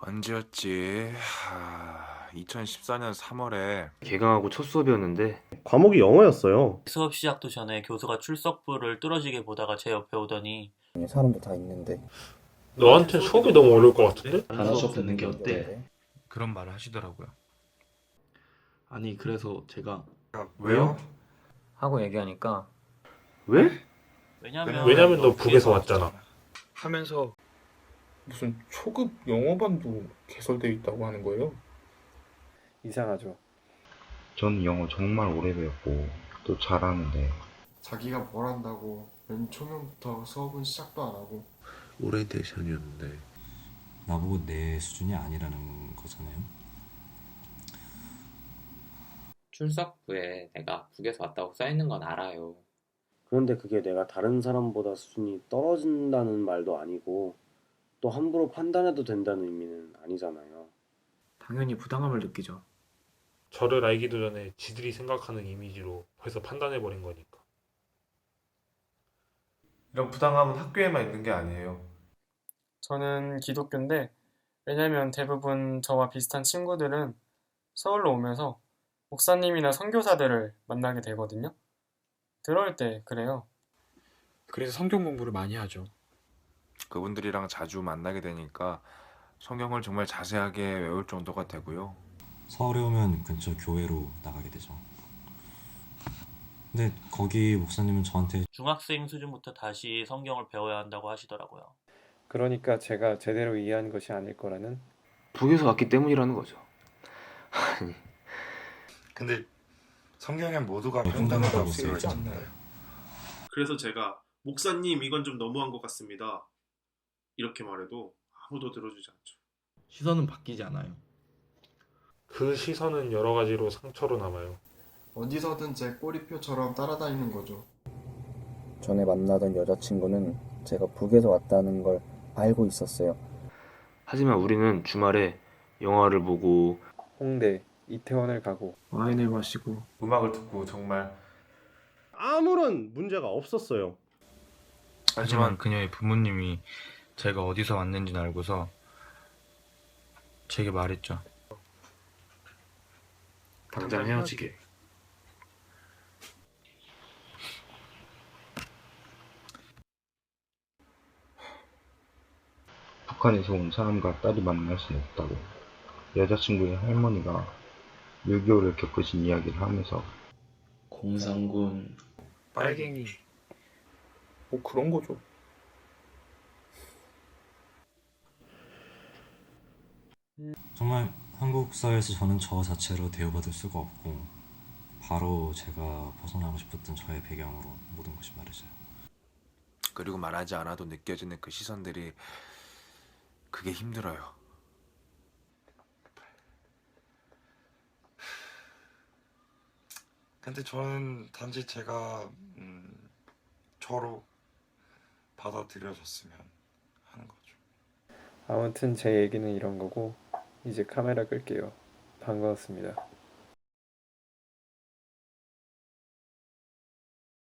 언제였지? 하... 2014년 3월에 개강하고 첫 수업이었는데 과목이 영어였어요. 수업 시작도 전에 교수가 출석부를 뚫어지게 보다가 제 옆에 오더니 사람도 다 있는데 너한테 수업이 너무 어려울 것 같은데? 단어 수업 듣는 게 어때? 네. 그런 말을 하시더라고요. 아니 그래서 제가 왜요? 하고 얘기하니까 왜? 왜냐면 왜냐면 너 북에서 왔잖아. 하면서 무슨 초급 영어반도 개설되어 있다고 하는 거예요? 이상하죠. 전 영어 정말 오래 배웠고 또 잘하는데 자기가 뭘 한다고 맨 초면부터 수업은 시작도 안 하고 오리엔테이션이었는데 나보고 내 수준이 아니라는 거잖아요. 출석부에 내가 북에서 왔다고 써 있는 건 알아요. 그런데 그게 내가 다른 사람보다 수준이 떨어진다는 말도 아니고 또 함부로 판단해도 된다는 의미는 아니잖아요. 당연히 부당함을 느끼죠. 저를 알기도 전에 지들이 생각하는 이미지로 벌써 판단해버린 거니까. 이런 부당함은 학교에만 있는 게 아니에요. 저는 기독교인데 왜냐면 대부분 저와 비슷한 친구들은 서울로 오면서 목사님이나 선교사들을 만나게 되거든요. 들어올 때 그래요. 그래서 성경 공부를 많이 하죠. 그분들이랑 자주 만나게 되니까 성경을 정말 자세하게 외울 정도가 되고요. 서울에 오면 근처 교회로 나가게 되죠. 근데 거기 목사님은 저한테 중학생 수준부터 다시 성경을 배워야 한다고 하시더라고요. 그러니까 제가 제대로 이해한 것이 아닐 거라는 북에서 왔기 때문이라는 거죠. 근데 성경엔 모두가 평등하다고 쓰여 있잖아요. 않나요? 그래서 제가 목사님 이건 좀 너무한 것 같습니다. 이렇게 말해도 아무도 들어주지 않죠. 시선은 바뀌지 않아요. 그 시선은 여러 가지로 상처로 남아요. 어디서든 제 꼬리표처럼 따라다니는 거죠. 전에 만나던 여자친구는 제가 북에서 왔다는 걸 알고 있었어요. 하지만 우리는 주말에 영화를 보고 홍대, 이태원을 가고 와인을 마시고 음악을 듣고 정말 아무런 문제가 없었어요. 하지만 그녀의 부모님이 제가 어디서 왔는지는 알고서 제게 말했죠. 당장 헤어지게. 북한에서 온 사람과 딸이 만날 수는 없다고 여자친구의 할머니가 6.25를 겪으신 이야기를 하면서 공산군 빨갱이 뭐 그런 거죠. 정말 한국 사회에서 저는 저 자체로 대우받을 수가 없고 바로 제가 벗어나고 싶었던 저의 배경으로 모든 것이 말해져요. 그리고 말하지 않아도 느껴지는 그 시선들이 그게 힘들어요. 근데 저는 단지 제가 음, 저로 받아들여졌으면 하는 거죠. 아무튼 제 얘기는 이런 거고 이제 카메라 끌게요. 반가웠습니다.